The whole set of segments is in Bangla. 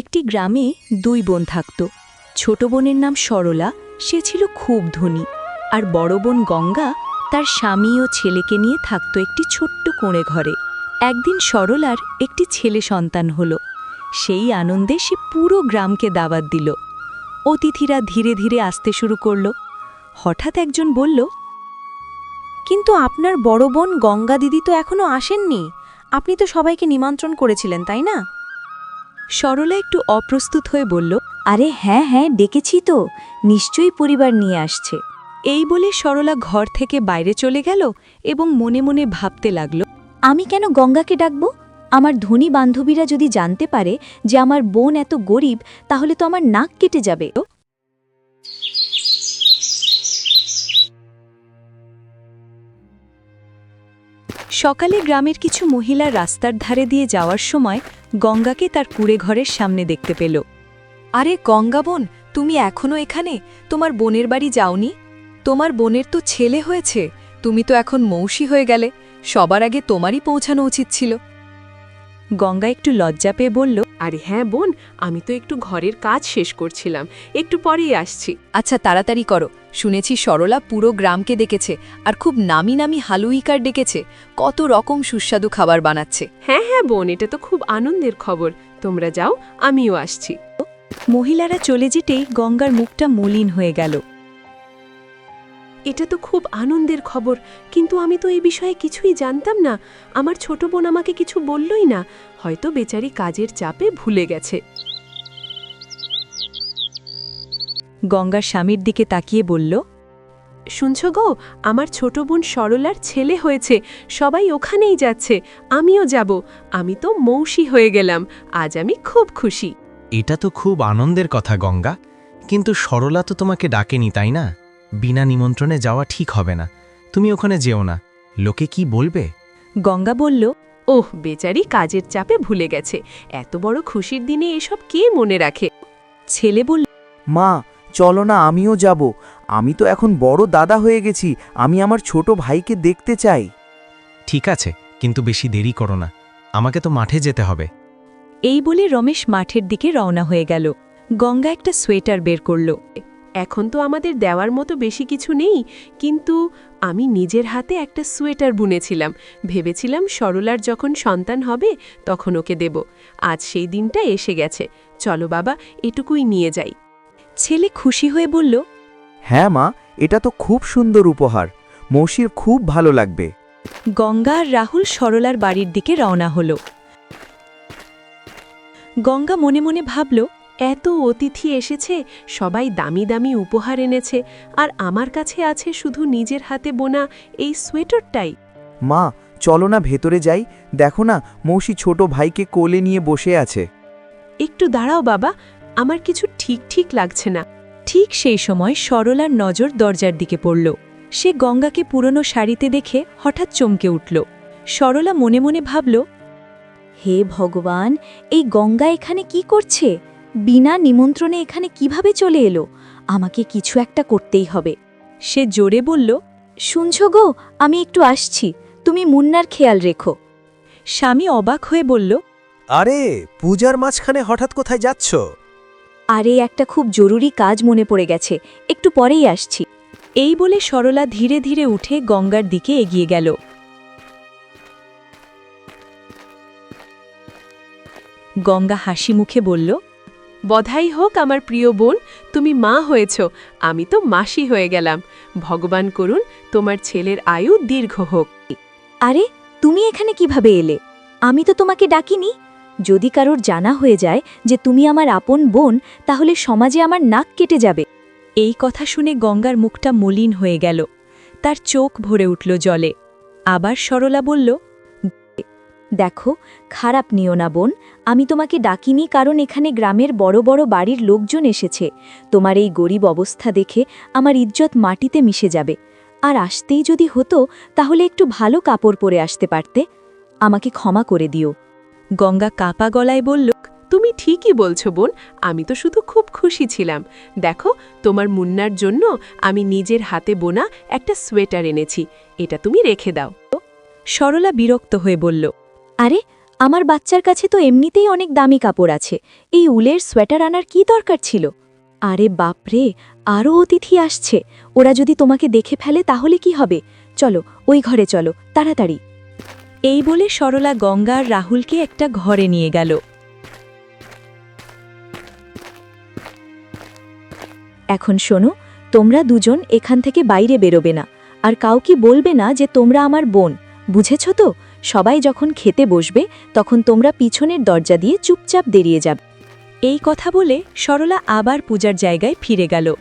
একটি গ্রামে দুই বোন থাকত। ছোট বোনের নাম সরলা, সে ছিল খুব ধনী। আর বড় বোন গঙ্গা তার স্বামী ও ছেলেকে নিয়ে থাকত একটি ছোট্ট কোণে ঘরে। একদিন সরলার একটি ছেলে সন্তান হল। সেই আনন্দে সে পুরো গ্রামকে দাওয়াত দিল। অতিথিরা ধীরে ধীরে আসতে শুরু করল। হঠাৎ একজন বলল, কিন্তু আপনার বড় বোন গঙ্গা দিদি তো এখনও আসেননি। আপনি তো সবাইকে নিমন্ত্রণ করেছিলেন, তাই না? সরলা একটু অপ্রস্তুত হয়ে বলল, আরে হ্যাঁ হ্যাঁ ডেকেছি তো। নিশ্চয়ই পরিবার নিয়ে আসছে। এই বলে সরলা ঘর থেকে বাইরে চলে গেল এবং মনে মনে ভাবতে লাগল, আমি কেন গঙ্গাকে ডাকব? আমার ধনী বান্ধবীরা যদি জানতে পারে যে আমার বোন এত গরিব, তাহলে তো আমার নাক কেটে যাবে। সকালে গ্রামের কিছু মহিলা রাস্তার ধারে দিয়ে যাওয়ার সময় গঙ্গাকে তার কুড়ে ঘরের সামনে দেখতে পেল। আরে গঙ্গা বোন, তুমি এখনও এখানে? তোমার বোনের বাড়ি যাওনি? তোমার বোনের তো ছেলে হয়েছে, তুমি তো এখন মৌসি হয়ে গেলে। সবার আগে তোমারই পৌঁছানো উচিত ছিল। গঙ্গা একটু লজ্জা পেয়ে বলল আরে হ্যাঁ বোন আমি তো একটু ঘরের কাজ শেষ করছিলাম। একটু পরেই আসছি। আচ্ছা তাড়াতাড়ি করো। শুনেছি সরলা পুরো গ্রামকে ডেকেছে আর খুব নামি নামি হালুইকার ডেকেছে। কত রকম সুস্বাদু খাবার বানাচ্ছে। হ্যাঁ হ্যাঁ বোন এটা তো খুব আনন্দের খবর। তোমরা যাও আমিও আসছি। মহিলারা চলে যেতেই গঙ্গার মুখটা মলিন হয়ে গেল। এটা তো খুব আনন্দের খবর কিন্তু আমি তো এই বিষয়ে কিছুই জানতাম না। আমার ছোট বোন আমাকে কিছু বললই না হয়তো বেচারি কাজের চাপে ভুলে গেছে। গঙ্গার স্বামীর দিকে তাকিয়ে বলল শুনছ গো আমার ছোট বোন সরলার ছেলে হয়েছে সবাই ওখানেই যাচ্ছে আমিও যাব আমি তো মৌসি হয়ে গেলাম আজ আমি খুব খুশি। এটা তো খুব আনন্দের কথা গঙ্গা কিন্তু সরলা তো তোমাকে ডাকেনি তাই না? বিনা নিমন্ত্রণে যাওয়া ঠিক হবে না। তুমি ওখানে যেও না। লোকে কি বলবে? গঙ্গা বলল ওহ বেচারি কাজের চাপে ভুলে গেছে। এত বড় খুশির দিনে এসব কে মনে রাখে? ছেলে বলল মা চলো না আমিও যাব। আমি তো এখন বড় দাদা হয়ে গেছি। আমি আমার ছোট ভাইকে দেখতে চাই। ঠিক আছে কিন্তু বেশি দেরি করো না। আমাকে তো মাঠে যেতে হবে। এই বলে রমেশ মাঠের দিকে রওনা হয়ে গেল। গঙ্গা একটা সোয়েটার বের করল। এখন তো আমাদের দেওয়ার মতো বেশি কিছু নেই কিন্তু আমি নিজের হাতে একটা সোয়েটার বুনেছিলাম। ভেবেছিলাম সরলার যখন সন্তান হবে তখন ওকে দেব। আজ সেই দিনটা এসে গেছে। চলো বাবা এটুকুই নিয়ে যাই। ছেলে খুশি হয়ে বলল হ্যাঁ মা এটা তো খুব সুন্দর উপহার। মৌসির খুব ভালো লাগবে। গঙ্গা আর রাহুল সরলার বাড়ির দিকে রওনা হল। গঙ্গা মনে মনে ভাবল এত অতিথি এসেছে সবাই দামি দামি উপহার এনেছে আর আমার কাছে আছে শুধু নিজের হাতে বোনা এই সোয়েটারটাই। মা চলো না ভেতরে যাই দেখো না মৌসি ছোট ভাইকে কোলে নিয়ে বসে আছে। একটু দাঁড়াও বাবা আমার কিছু ঠিক ঠিক লাগছে না। ঠিক সেই সময় সরলার নজর দরজার দিকে পড়ল। সে গঙ্গাকে পুরনো শাড়িতে দেখে হঠাৎ চমকে উঠল। সরলা মনে মনে ভাবল হে ভগবান এই গঙ্গা এখানে কি করছে? বিনা নিমন্ত্রণে এখানে কীভাবে চলে এলো? আমাকে কিছু একটা করতেই হবে। সে জোরে বলল শুনছ গো আমি একটু আসছি। তুমি মুন্নার খেয়াল রেখো। স্বামী অবাক হয়ে বলল আরে পূজার মাঝখানে হঠাৎ কোথায় যাচ্ছ? আরে একটা খুব জরুরি কাজ মনে পড়ে গেছে। একটু পরেই আসছি। এই বলে সরলা ধীরে ধীরে উঠে গঙ্গার দিকে এগিয়ে গেল। গঙ্গা হাসি মুখে বলল বধাই হোক আমার প্রিয় বোন, তুমি মা হয়েছ, আমি তো মাসি হয়ে গেলাম। ভগবান করুন, তোমার ছেলের আয়ু দীর্ঘ হোক। আরে, তুমি এখানে কীভাবে এলে? আমি তো তোমাকে ডাকিনি। যদি কারোর জানা হয়ে যায় যে তুমি আমার আপন বোন, তাহলে সমাজে আমার নাক কেটে যাবে। এই কথা শুনে গঙ্গার মুখটা মলিন হয়ে গেল। তার চোখ ভরে উঠল জলে। আবার সরলা বলল দেখো, খারাপ নিও না বোন, আমি তোমাকে ডাকিনি কারণ এখানে গ্রামের বড় বড় বাড়ির লোকজন এসেছে। তোমার এই গরিব অবস্থা দেখে আমার ইজ্জত মাটিতে মিশে যাবে। আর আসতেই যদি হতো, তাহলে একটু ভালো কাপড় পরে আসতে পারতে। আমাকে ক্ষমা করে দিও। গঙ্গা কাপা গলায় বলল, তুমি ঠিকই বলছো বোন, আমি তো শুধু খুব খুশি ছিলাম। দেখো, তোমার মুন্নার জন্য আমি নিজের হাতে বোনা একটা সোয়েটার এনেছি, এটা তুমি রেখে দাও। সরলা বিরক্ত হয়ে বলল আরে, আমার বাচ্চার কাছে তো এমনিতেই অনেক দামি কাপড় আছে। এই উলের সোয়েটার আনার কি দরকার ছিল? আরে বাপরে, আরও অতিথি আসছে। ওরা যদি তোমাকে দেখে ফেলে তাহলে কি হবে? চলো, ওই ঘরে চলো, তাড়াতাড়ি। এই বলে সরলা, গঙ্গা আর রাহুলকে একটা ঘরে নিয়ে গেল। এখন শোনো, তোমরা দুজন এখান থেকে বাইরে বেরোবে না। আর কাউকে বলবে না যে তোমরা আমার বোন। বুঝেছ তো? সবাই যখন খেতে বসবে, তখন তোমরা পিছনের দরজা দিয়ে চুপচাপ দেরিয়ে যাবে। এই কথা বলে সরলা আবার পূজার জায়গায় ফিরে গেল।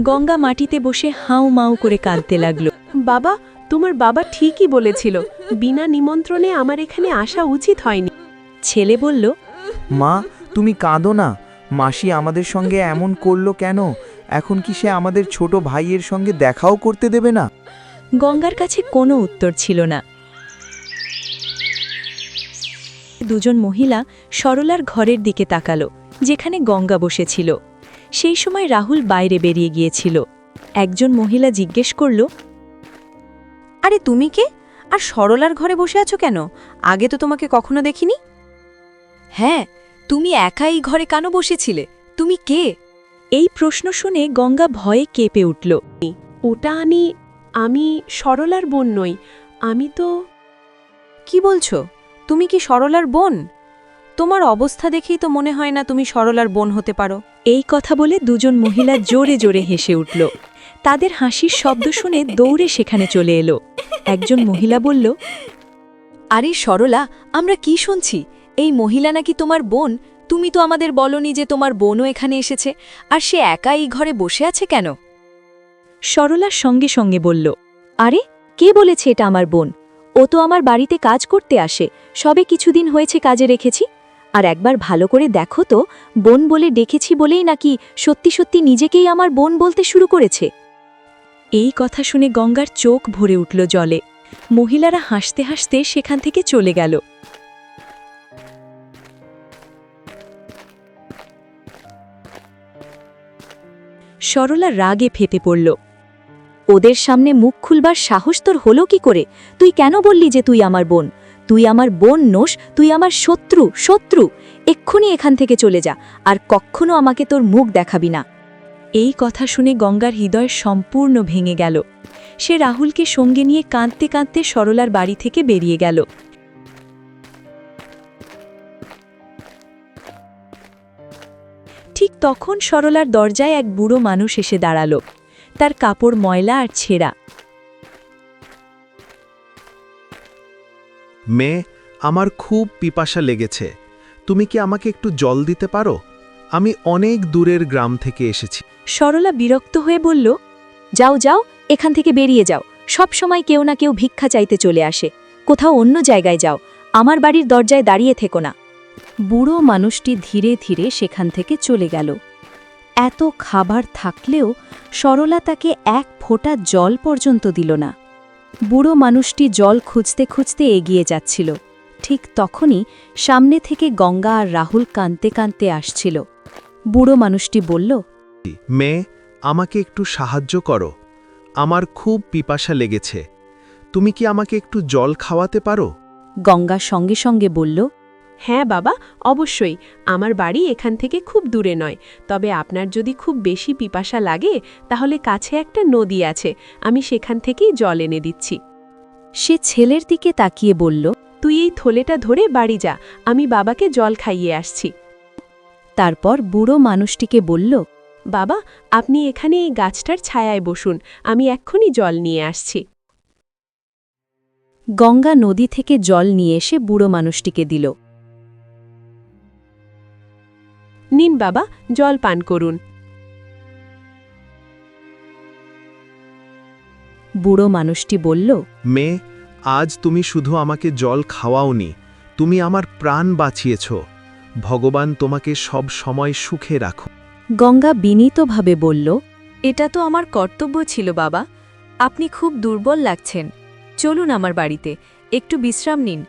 গঙ্গা মাটিতে বসে হাউ মাউ করে কাঁদতে লাগল। বাবা, তোমার বাবা ঠিকই বলেছিল, বিনা নিমন্ত্রণে আমার এখানে আসা উচিত হয়নি। ছেলে বলল, মা, তুমি কাঁদো না। মাসি আমাদের সঙ্গে এমন করল কেন? এখন কি সে আমাদের ছোট ভাইয়ের সঙ্গে দেখাও করতে দেবে না? গঙ্গার কাছে কোনো উত্তর ছিল না। দুজন মহিলা সরলার ঘরের দিকে তাকালো, যেখানে গঙ্গা বসেছিল। সেই সময় রাহুল বাইরে বেরিয়ে গিয়েছিল। একজন মহিলা জিজ্ঞেস করল, আরে তুমি কে? আর সরলার ঘরে বসে আছো কেন? আগে তো তোমাকে কখনো দেখিনি? হ্যাঁ তুমি একা এই ঘরে কেন বসেছিলে? তুমি কে? এই প্রশ্ন শুনে গঙ্গা ভয়ে কেঁপে উঠল। ওটা আনি আমি সরলার বোন নই আমি তো কি বলছো? তুমি কি সরলার বোন? তোমার অবস্থা দেখেই তো মনে হয় না তুমি সরলার বোন হতে পারো। এই কথা বলে দুজন মহিলা জোরে জোরে হেসে উঠল। তাদের হাসির শব্দ শুনে দৌড়ে সেখানে চলে এলো। একজন মহিলা বলল আরে সরলা আমরা কি শুনছি? এই মহিলা নাকি তোমার বোন? তুমি তো আমাদের বলনি যে তোমার বোনও এখানে এসেছে, আর সে একা এই ঘরে বসে আছে কেন? সরলার সঙ্গে সঙ্গে বলল, আরে, কে বলেছে এটা আমার বোন? ও তো আমার বাড়িতে কাজ করতে আসে, সবে কিছুদিন হয়েছে কাজে রেখেছি। আর একবার ভালো করে দেখো তো, বোন বলে ডেকেছি বলেই নাকি সত্যি সত্যি নিজেকেই আমার বোন বলতে শুরু করেছে? এই কথা শুনে গঙ্গার চোখ ভরে উঠল জলে। মহিলারা হাসতে হাসতে সেখান থেকে চলে গেল। সরলা রাগে ফেটে পড়ল। ওদের সামনে মুখ খুলবার সাহস তোর হলো কি করে? তুই কেন বললি যে তুই আমার বোন? তুই আমার বোন নোস তুই আমার শত্রু শত্রু! এক্ষুনি এখান থেকে চলে যা, আর কখনো আমাকে তোর মুখ দেখাবি না। এই কথা শুনে গঙ্গার হৃদয় সম্পূর্ণ ভেঙে গেল। সে রাহুলকে সঙ্গে নিয়ে কাঁদতে কাঁদতে সরলার বাড়ি থেকে বেরিয়ে গেল। ঠিক তখন সরলার দরজায় এক বুড়ো মানুষ এসে দাঁড়াল। তার কাপড় ময়লা আর ছেঁড়া। মেয়ে আমার খুব পিপাসা লেগেছে। তুমি কি আমাকে একটু জল দিতে পারো? আমি অনেক দূরের গ্রাম থেকে এসেছি। সরলা বিরক্ত হয়ে বলল যাও যাও এখান থেকে বেরিয়ে যাও। সব সময় কেউ না কেউ ভিক্ষা চাইতে চলে আসে। কোথাও অন্য জায়গায় যাও। আমার বাড়ির দরজায় দাঁড়িয়ে থেকো না। বুড়ো মানুষটি ধীরে ধীরে সেখান থেকে চলে গেল। এত খাবার থাকলেও সরলা তাকে এক ফোঁটা জল পর্যন্ত দিল না। বুড়ো মানুষটি জল খুঁজতে খুঁজতে এগিয়ে যাচ্ছিল। ঠিক তখনই সামনে থেকে গঙ্গা আর রাহুল কাঁদতে কাঁদতে আসছিল। বুড়ো মানুষটি বলল মেয়ে আমাকে একটু সাহায্য করো। আমার খুব পিপাসা লেগেছে। তুমি কি আমাকে একটু জল খাওয়াতে পারো? গঙ্গা সঙ্গে সঙ্গে বলল হ্যাঁ বাবা, অবশ্যই। আমার বাড়ি এখান থেকে খুব দূরে নয়। তবে আপনার যদি খুব বেশি পিপাসা লাগে, তাহলে কাছে একটা নদী আছে। আমি সেখান থেকেই জল এনে দিচ্ছি। সে ছেলের দিকে তাকিয়ে বলল, তুই এই থলেটা ধরে বাড়ি যা। আমি বাবাকে জল খাইয়ে আসছি। তারপর বুড়ো মানুষটিকে বলল, বাবা, আপনি এখানে এই গাছটার ছায়ায় বসুন। আমি এক্ষুনি জল নিয়ে আসছি। গঙ্গা নদী থেকে জল নিয়ে এসে বুড়ো মানুষটিকে দিল। নিন বাবা জল পান করুন। বুড়ো মানুষটি বলল মেয়ে আজ তুমি শুধু আমাকে জল খাওয়াওনি তুমি আমার প্রাণ বাঁচিয়েছ। ভগবান তোমাকে সব সময় সুখে রাখো গঙ্গা বিনীতভাবে বলল এটা তো আমার কর্তব্য ছিল বাবা আপনি খুব দুর্বল লাগছেন। চলুন আমার বাড়িতে একটু বিশ্রাম নিন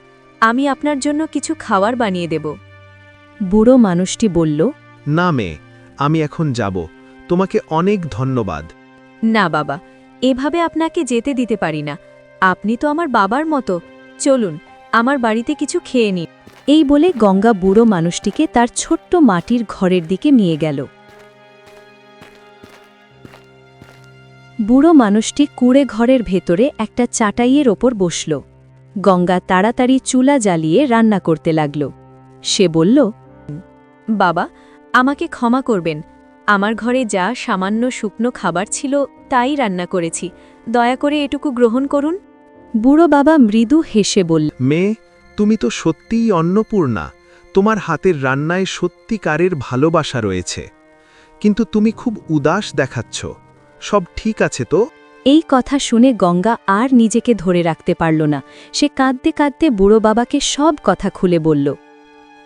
আমি আপনার জন্য কিছু খাবার বানিয়ে দেব। বুড়ো মানুষটি বলল না মেয়ে আমি এখন যাব। তোমাকে অনেক ধন্যবাদ। না বাবা এভাবে আপনাকে যেতে দিতে পারি না। আপনি তো আমার বাবার মতো। চলুন আমার বাড়িতে কিছু খেয়ে নিন এই বলে গঙ্গা বুড়ো মানুষটিকে তার ছোট্ট মাটির ঘরের দিকে নিয়ে গেল। বুড়ো মানুষটি কুড়ে ঘরের ভেতরে একটা চাটাইয়ের ওপর বসল। গঙ্গা তাড়াতাড়ি চুলা জ্বালিয়ে রান্না করতে লাগল। সে বলল বাবা আমাকে ক্ষমা করবেন। আমার ঘরে যা সামান্য শুকনো খাবার ছিল তাই রান্না করেছি। দয়া করে এটুকু গ্রহণ করুন। বুড়ো বাবা মৃদু হেসে বলল মেয়ে তুমি তো সত্যিই অন্নপূর্ণা। তোমার হাতের রান্নায় সত্যিকারের ভালোবাসা রয়েছে। কিন্তু তুমি খুব উদাস দেখাচ্ছ। সব ঠিক আছে তো? এই কথা শুনে গঙ্গা আর নিজেকে ধরে রাখতে পারল না। সে কাঁদতে কাঁদতে বুড়ো বাবাকে সব কথা খুলে বলল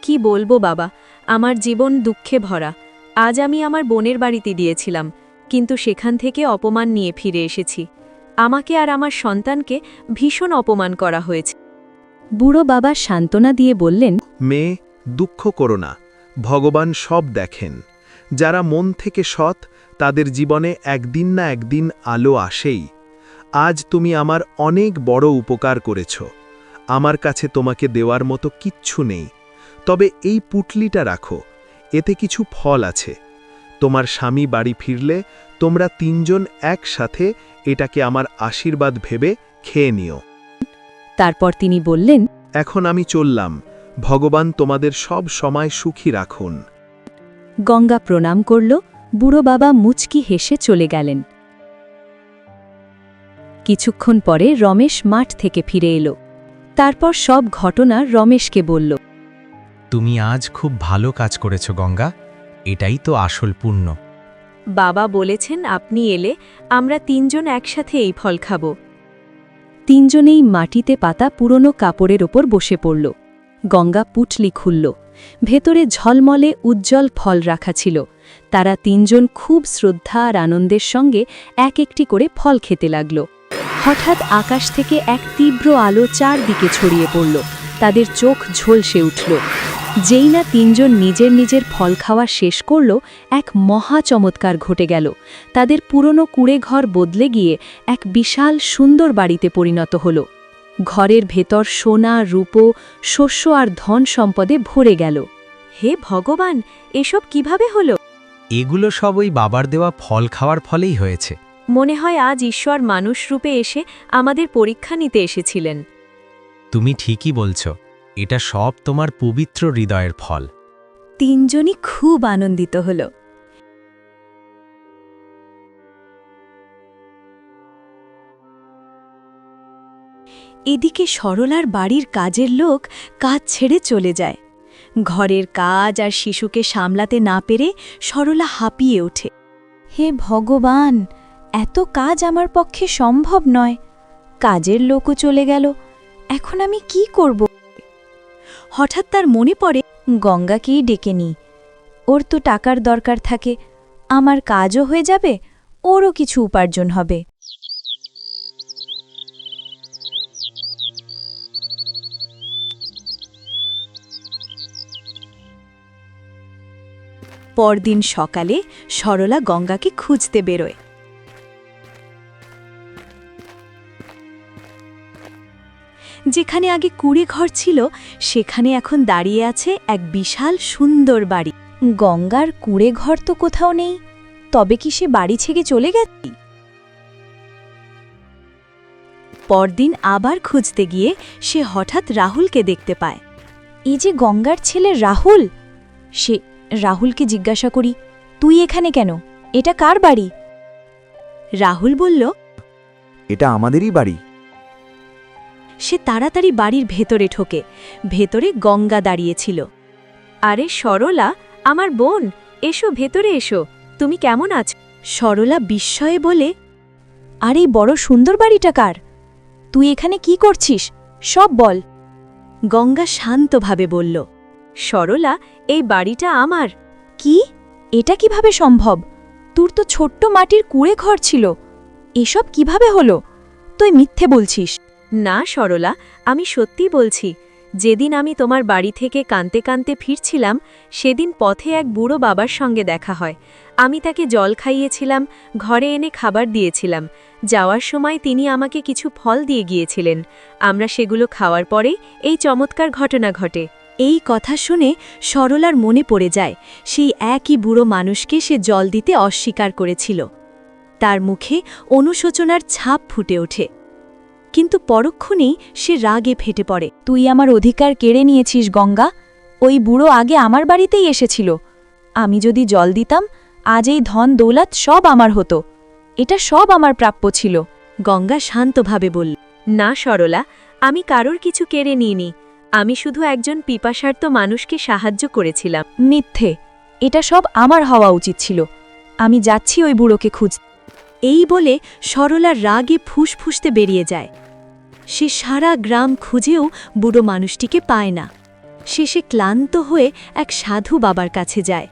কি বলব বাবা? আমার জীবন দুঃখে ভরা। আজ আমি আমার বোনের বাড়িতে দিয়েছিলাম কিন্তু সেখান থেকে অপমান নিয়ে ফিরে এসেছি। আমাকে আর আমার সন্তানকে ভীষণ অপমান করা হয়েছে। বুড়ো বাবা সান্ত্বনা দিয়ে বললেন, মেয়ে, দুঃখ করো না। ভগবান সব দেখেন। যারা মন থেকে সৎ, তাদের জীবনে একদিন না একদিন আলো আসেই। আজ তুমি আমার অনেক বড় উপকার করেছ। আমার কাছে তোমাকে দেওয়ার মতো কিচ্ছু নেই। তবে এই পুটলিটা রাখো এতে কিছু ফল আছে। তোমার স্বামী বাড়ি ফিরলে তোমরা তিনজন একসাথে এটাকে আমার আশীর্বাদ ভেবে খেয়ে নিও। তারপর তিনি বললেন এখন আমি চললাম ভগবান তোমাদের সব সময় সুখী রাখুন। গঙ্গা প্রণাম করল বুড়ো বাবা মুচকি হেসে চলে গেলেন। কিছুক্ষণ পরে রমেশ মাঠ থেকে ফিরে এলো। তারপর সব ঘটনা রমেশকে বলল তুমি আজ খুব ভালো কাজ করেছ, গঙ্গা। এটাই তো আসল পুণ্য। বাবা বলেছেন আপনি এলে আমরা তিনজন একসাথে এই ফল খাব। তিনজনেই মাটিতে পাতা পুরনো কাপড়ের ওপর বসে পড়ল। গঙ্গা পুটলি খুলল। ভেতরে ঝলমলে উজ্জ্বল ফল রাখা ছিল। তারা তিনজন খুব শ্রদ্ধা আর আনন্দের সঙ্গে এক একটি করে ফল খেতে লাগল। হঠাৎ আকাশ থেকে এক তীব্র আলো চারদিকে ছড়িয়ে পড়ল। তাদের চোখ ঝলসে উঠল। যেই না তিনজন নিজের নিজের ফল খাওয়া শেষ করল এক মহা চমৎকার ঘটে গেল। তাদের পুরনো কুড়ে ঘর বদলে গিয়ে এক বিশাল সুন্দর বাড়িতে পরিণত হল। ঘরের ভেতর সোনা রূপো শস্য আর ধন সম্পদে ভরে গেল। হে ভগবান এসব কীভাবে হলো? এগুলো সব ওই বাবার দেওয়া ফল খাওয়ার ফলেই হয়েছে। মনে হয় আজ ঈশ্বর মানুষ রূপে এসে আমাদের পরীক্ষা নিতে এসেছিলেন। তুমি ঠিকই বলছ। এটা সব তোমার পবিত্র হৃদয়ের ফল। তিনজনই খুব আনন্দিত হল। এদিকে সরলার বাড়ির কাজের লোক কাজ ছেড়ে চলে যায়। ঘরের কাজ আর শিশুকে সামলাতে না পেরে সরলা হাঁপিয়ে ওঠে। হে ভগবান, এত কাজ আমার পক্ষে সম্ভব নয়। কাজের লোকও চলে গেল। এখন আমি কি করব? হঠাৎ তার মনে পড়ে, গঙ্গাকেই ডেকে নিই ওর তো টাকার দরকার থাকে। আমার কাজও হয়ে যাবে, ওরও কিছু উপার্জন হবে। পরদিন সকালে সরলা গঙ্গাকে খুঁজতে বেরোয়। যেখানে আগে কুড়ে ঘর ছিল, সেখানে এখন দাঁড়িয়ে আছে এক বিশাল সুন্দর বাড়ি। গঙ্গার কুড়ে ঘর তো কোথাও নেই, তবে কি সে বাড়ি ছেড়ে চলে গেছে? পরদিন আবার খুঁজতে গিয়ে সে হঠাৎ রাহুলকে দেখতে পায়। এই যে গঙ্গার ছেলে রাহুল! সে, রাহুলকে জিজ্ঞাসা করি, তুই এখানে কেন? এটা কার বাড়ি? রাহুল বলল, এটা আমাদেরই বাড়ি। সে তাড়াতাড়ি বাড়ির ভেতরে ঠোকে ভেতরে গঙ্গা দাঁড়িয়েছিল। আরে সরলা, আমার বোন, এসো ভেতরে এসো। তুমি কেমন আছো? সরলা বিস্ময়ে বলে, আর এই বড় সুন্দর বাড়িটা কার? তুই এখানে কি করছিস? সব বল। গঙ্গা শান্তভাবে বলল, সরলা, এই বাড়িটা আমার। কি? এটা কীভাবে সম্ভব? তোর তো ছোট্ট মাটির কুড়ে ঘর ছিল। এসব কীভাবে হলো? তুই মিথ্যে বলছিস। না, সরলা, আমি সত্যি বলছি, যেদিন আমি তোমার বাড়ি থেকে কানতে কানতে ফিরছিলাম, সেদিন পথে এক বুড়ো বাবার সঙ্গে দেখা হয়। আমি তাকে জল খাইয়েছিলাম, ঘরে এনে খাবার দিয়েছিলাম। যাওয়ার সময় তিনি আমাকে কিছু ফল দিয়ে গিয়েছিলেন। আমরা সেগুলো খাওয়ার পরে এই চমৎকার ঘটনা ঘটে। এই কথা শুনে সরলার মনে পড়ে যায়, সেই একই বুড়ো মানুষকে সে জল দিতে অস্বীকার করেছিল। তার মুখে অনুশোচনার ছাপ ফুটে ওঠে। কিন্তু পরক্ষণেই সে রাগে ফেটে পড়ে। তুই আমার অধিকার কেড়ে নিয়েছিস, গঙ্গা। ওই বুড়ো আগে আমার বাড়িতেই এসেছিল। আমি যদি জল দিতাম, আজ এই ধন দৌলত সব আমার হতো। এটা সব আমার প্রাপ্য ছিল। গঙ্গা শান্তভাবে বলল, না সরলা, আমি কারোর কিছু কেড়ে নিইনি। আমি শুধু একজন পিপাসার্ত মানুষকে সাহায্য করেছিলাম। মিথ্যে, এটা সব আমার হওয়া উচিত ছিল। আমি যাচ্ছি ওই বুড়োকে খুঁজ এই বলে সরলা রাগে ফুসফুসতে বেরিয়ে যায়। সে সারা গ্রাম খুঁজেও বুড়ো মানুষটিকে পায় না। শেষে ক্লান্ত হয়ে এক সাধু বাবার কাছে যায়।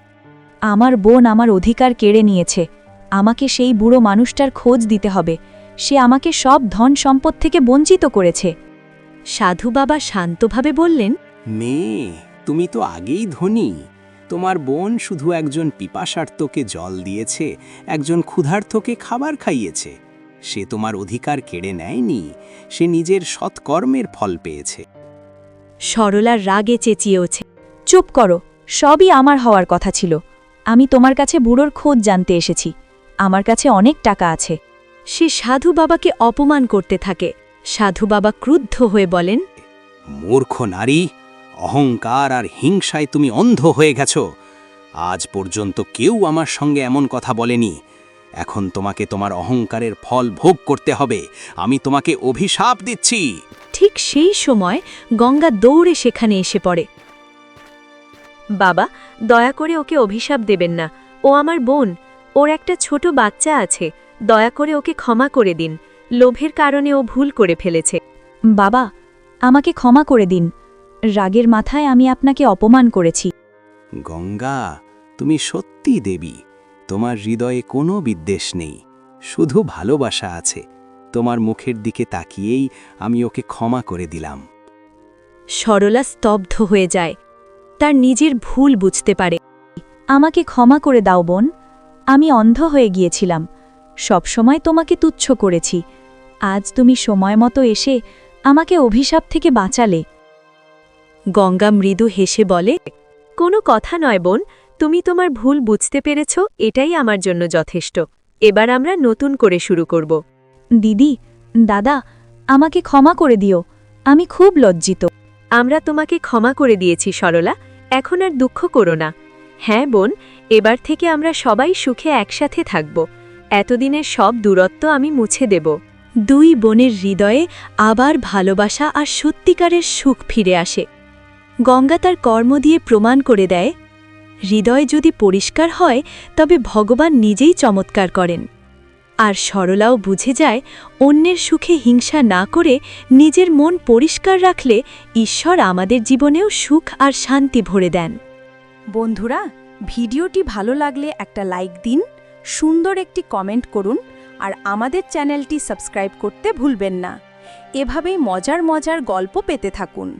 আমার বোন আমার অধিকার কেড়ে নিয়েছে। আমাকে সেই বুড়ো মানুষটার খোঁজ দিতে হবে। সে আমাকে সব ধন সম্পদ থেকে বঞ্চিত করেছে। সাধু বাবা শান্তভাবে বললেন, মেয়ে, তুমি তো আগেই ধনী। তোমার বোন শুধু একজন পিপাসার্থকে জল দিয়েছে একজন ক্ষুধার্থকে খাবার খাইয়েছে। সে তোমার অধিকার কেড়ে নেয়নি সে নিজের সৎকর্মের ফল পেয়েছে। সরলার রাগে চেঁচিয়ে ওঠে চুপ করো সবই আমার হওয়ার কথা ছিল। আমি তোমার কাছে বুড়োর খোঁজ জানতে এসেছি। আমার কাছে অনেক টাকা আছে। সে সাধু বাবাকে অপমান করতে থাকে। সাধু বাবা ক্রুদ্ধ হয়ে বলেন মূর্খ নারী অহংকার আর হিংসায় তুমি অন্ধ হয়ে গেছো। আজ পর্যন্ত কেউ আমার সঙ্গে এমন কথা বলেনি। এখন তোমাকে তোমার অহংকারের ফল ভোগ করতে হবে। আমি তোমাকে অভিশাপ দিচ্ছি। ঠিক সেই সময় গঙ্গা দৌড়ে সেখানে এসে পড়ে। বাবা, দয়া করে ওকে অভিশাপ দেবেন না। ও আমার বোন। ওর একটা ছোট বাচ্চা আছে। দয়া করে ওকে ক্ষমা করে দিন। লোভের কারণে ও ভুল করে ফেলেছে। বাবা, আমাকে ক্ষমা করে দিন। রাগের মাথায় আমি আপনাকে অপমান করেছি। গঙ্গা তুমি সত্যি দেবী। তোমার হৃদয়ে কোনো বিদ্বেষ নেই। শুধু ভালোবাসা আছে। তোমার মুখের দিকে তাকিয়েই আমি ওকে ক্ষমা করে দিলাম। সরলা স্তব্ধ হয়ে যায়। তার নিজের ভুল বুঝতে পারে। আমাকে ক্ষমা করে দাও বোন। আমি অন্ধ হয়ে গিয়েছিলাম। সবসময় তোমাকে তুচ্ছ করেছি। আজ তুমি সময় মতো এসে আমাকে অভিশাপ থেকে বাঁচালে। গঙ্গা মৃদু হেসে বলে কোনো কথা নয় বোন তুমি তোমার ভুল বুঝতে পেরেছ এটাই আমার জন্য যথেষ্ট। এবার আমরা নতুন করে শুরু করব। দিদি দাদা আমাকে ক্ষমা করে দিও আমি খুব লজ্জিত। আমরা তোমাকে ক্ষমা করে দিয়েছি সরলা এখন আর দুঃখ করো না। হ্যাঁ বোন এবার থেকে আমরা সবাই সুখে একসাথে থাকব। এতদিনের সব দূরত্ব আমি মুছে দেব। দুই বোনের হৃদয়ে আবার ভালোবাসা আর সত্যিকারের সুখ ফিরে আসে। গঙ্গা তার কর্ম দিয়ে প্রমাণ করে দেয়, হৃদয় যদি পরিষ্কার হয়, তবে ভগবান নিজেই চমৎকার করেন। আর সরলাও বুঝে যায়, অন্যের সুখে হিংসা না করে নিজের মন পরিষ্কার রাখলে ঈশ্বর আমাদের জীবনেও সুখ আর শান্তি ভরে দেন। বন্ধুরা, ভিডিওটি ভালো লাগলে একটা লাইক দিন, সুন্দর একটি কমেন্ট করুন, আর আমাদের চ্যানেলটি সাবস্ক্রাইব করতে ভুলবেন না। এভাবেই মজার মজার গল্প পেতে থাকুন।